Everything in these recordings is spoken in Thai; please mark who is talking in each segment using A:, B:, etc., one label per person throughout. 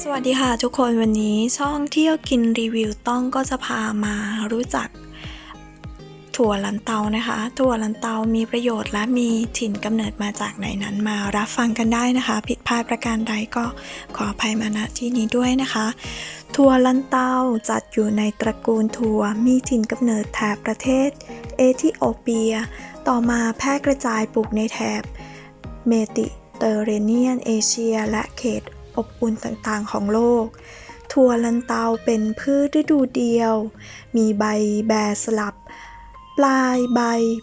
A: สวัสดีค่ะทุกคนวันนี้ช่องเที่ยวกินรีวิวต้องก็จะพามารู้จัก ถั่วลันเตานะคะ ถั่วลันเตามีประโยชน์และมีถิ่นกำเนิดมาจากไหนนั้นมารับฟังกันได้นะคะ ผิดพลาดประการใดก็ขออภัยมาณที่นี้ด้วยนะคะ ถั่วลันเตาจัดอยู่ในตระกูลถั่วมีถิ่นกำเนิดแถบประเทศ เอธิโอเปีย ต่อมาแพร่กระจายปลูกในแถบเมดิเตอร์เรเนียนเอเชีย และเขต อบอุ่นต่างๆของโลก ถั่วลันเตาเป็นพืชฤดูเดียว มีใบแบสลับ ปลายใบ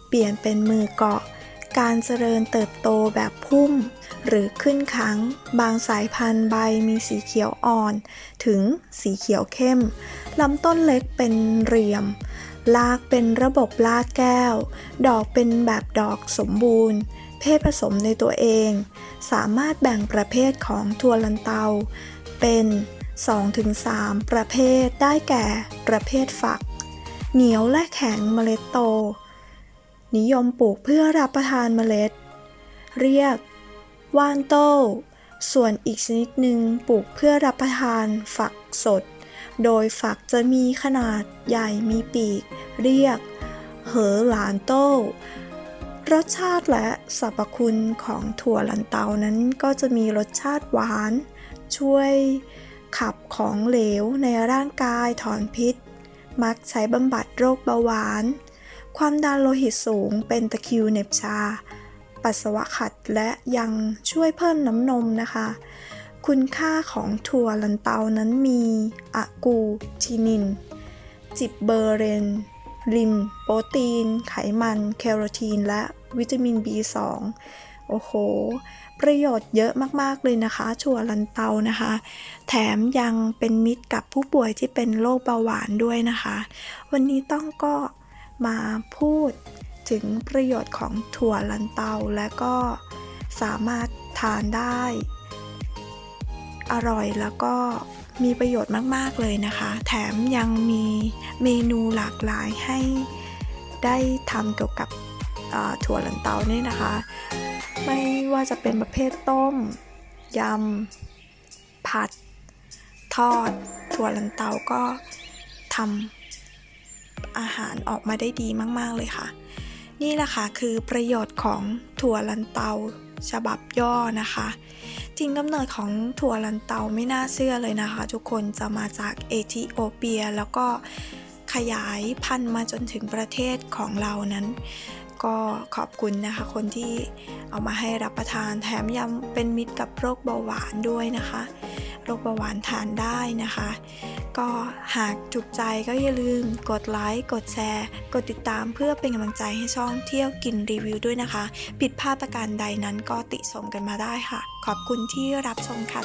A: เปลี่ยนเป็นมือเกาะ การเจริญเติบโตแบบพุ่ม หรือขึ้นค้างบางสายพันธุ์ใบมีสีเขียวอ่อน ถึงสีเขียวเข้มลำต้นเล็กเป็นเหลี่ยม ลากเป็นระบบลากแก้ว ดอกเป็นแบบดอกสมบูรณ์ เพศผสมในตัวเอง สามารถแบ่งประเภทของถั่วลันเตา เป็น 2-3 ประเภทได้แก่ ประเภทฝัก เหนียวและแข็งเมล็ดโต นิยมปลูกเพื่อรับประทานเมล็ด เรียก ว่านโต้ ส่วนอีกชนิดหนึ่งปลูกเพื่อรับประทานฝักสด โดยฝักจะมีขนาดใหญ่มีปีก เรียก เหอหลานโต้รสชาติและสรรพคุณของถั่วลันเตานั้นก็จะมีรสชาติหวาน ช่วยขับของเหลวในร่างกายถอนพิษ มักใช้บำบัดโรคเบาหวาน ความดันโลหิตสูงเป็นตะคิวเน็บชา ปัสสาวะขัดและยังช่วยเพิ่มน้ำนมนะคะ คุณค่าของถั่วลันเตานั้นมีอะกูทินิน จิบเบอร์เรน ลิน โปรตีน ไขมัน แคโรทีน และวิตามิน B2 โอ้โห ประโยชน์เยอะมาก ๆ เลยนะคะถั่วลันเตานะคะ แถมยังเป็นมิตรกับผู้ป่วยที่เป็นโรคเบาหวานด้วยนะคะ วันนี้ต้องก็มาพูดถึงประโยชน์ของถั่วลันเตาและก็สามารถทานได้ อร่อยแล้วก็มีประโยชน์มาก ๆ เลยนะคะ แถมยังมีเมนูหลากหลายให้ได้ทำเกี่ยวกับถั่วลันเตานี่นะคะ ไม่ว่าจะเป็นประเภทต้ม ยำ ผัด ทอด ถั่วลันเตาก็ทำอาหารออกมาได้ดีมาก ๆ เลยค่ะ นี่แหละค่ะคือประโยชน์ของถั่วลันเตา ฉบับย่อนะคะจริงกำเนิดของถั่วลันเตาไม่น่าเชื่อเลยนะคะ ทุกคนจะมาจากเอธิโอเปียแล้วก็ขยายพันธุ์มาจนถึงประเทศของเรานั้น ก็ขอบคุณนะคะคนที่เอามาให้รับประทานแถมยังเป็นมิตรกับโรคเบาหวานด้วยนะคะ โรคเบาหวานทานได้นะคะ ก็หากถูกใจก็อย่าลืมกดไลค์กดแชร์ กดติดตามเพื่อเป็นกำลังใจให้ช่องเที่ยวกินรีวิวด้วยนะคะ ผิดพลาดประการใดนั้นก็ติชมกันมาได้ค่ะ ขอบคุณที่รับชมค่ะ